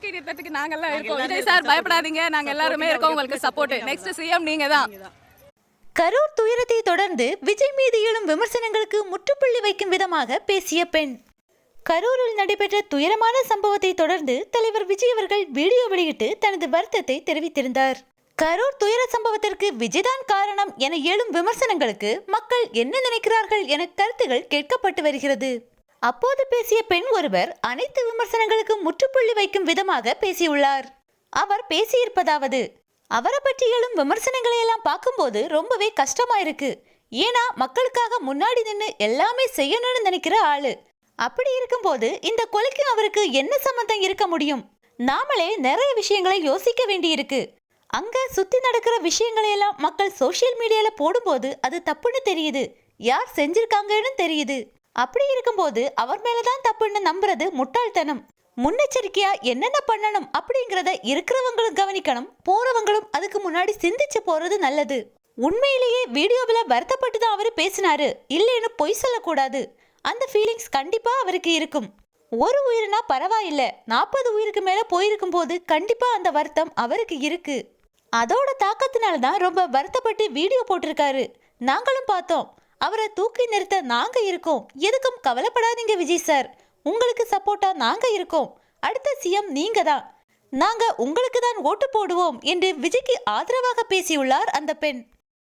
தூக்கி நிறுத்தத்துக்கு நாங்கெல்லாம் இருக்கோம். விஜய் சார் பயப்படாதீங்க. நாங்க எல்லாருமே இருக்கோம். உங்களுக்கு சப்போர்ட் நெக்ஸ்ட் சிஎம் நீங்க தான் கரூர் துயரத்தை தொடர்ந்து விஜய் மீது எழும் விமர்சனங்களுக்கு முற்றுப்புள்ளி வைக்கும் விதமாக பேசிய பெண் கரூரில் நடைபெற்ற துயரமான சம்பவத்தை தொடர்ந்து தலைவர் விஜய் அவர்கள் வீடியோ வெளியிட்டு தனது வருத்தத்தை தெரிவித்திருந்தார். கரூர் துயர சம்பவத்திற்கு விஜய்தான் காரணம் என எழும் விமர்சனங்களுக்கு மக்கள் என்ன நினைக்கிறார்கள் என கருத்துகள் கேட்கப்பட்டு வருகிறது. அப்போது பேசிய பெண் ஒருவர் அனைத்து விமர்சனங்களுக்கு முற்றுப்புள்ளி வைக்கும் விதமாக பேசியுள்ளார். அவர் பேசியிருப்பதாவது அவரை பற்றி எழும் விமர்சனங்களை எல்லாம் பார்க்கும்போது ரொம்பவே கஷ்டமா இருக்கு ஏன்னா மக்களுக்காக முன்னாடி நின்று எல்லாமே செய்யணும்னு நினைக்கிற ஆளு. அப்படி இருக்கும்போது இந்த கொலைக்கு அவருக்கு என்ன சம்பந்தம் இருக்க முடியும்? நாமளே நிறைய விஷயங்களை யோசிக்க வேண்டியிருக்கு. அங்க சுத்தி நடக்கிற விஷயங்களை எல்லாம் மக்கள் சோஷியல் மீடியால போடும்போது அது தப்புன்னு தெரியுது. யார் செஞ்சிருக்காங்கன்னு தெரியுது. அப்படி இருக்கும்போது அவர் மேலதான் தப்புன்னு நம்புறது முட்டாள்தனம். முன்னெச்சரிக்கையா என்னென்ன பண்ணணும் அப்படிங்கறத இருக்கிறவங்களும் கவனிக்கணும் போறவங்களும் அதுக்கு முன்னாடி சிந்திச்சு போறது நல்லது. உண்மையிலேயே வீடியோவில் வருத்தப்பட்டு தான் அவர் பேசினாரு. இல்லைன்னு பொய் சொல்லக்கூடாது. அந்த ஃபீலிங்ஸ் கண்டிப்பா அவருக்கு இருக்கும். ஒரு உயிர்னா பரவாயில்ல. நாற்பது உயிருக்கு மேல போயிருக்கும் போது கண்டிப்பா அந்த வருத்தம் அவருக்கு இருக்கு. அதோட தாக்கத்தினால தான் ரொம்ப வருத்தப்பட்டு வீடியோ போட்டிருக்காரு. நாங்களும் பார்த்தோம். அவரை தூக்கி நிறுத்த நாங்க இருக்கோம். எதுக்கும் கவலைப்படாதீங்க விஜய் சார். உங்களுக்கு சப்போர்ட்டா நாங்க இருக்கோம். அடுத்த சிஎம் நீங்க தான். நாங்க உங்களுக்கு தான் ஓட்டு போடுவோம் என்று விஜய்க்கு ஆதரவாக பேசியுள்ளார் அந்த பெண்.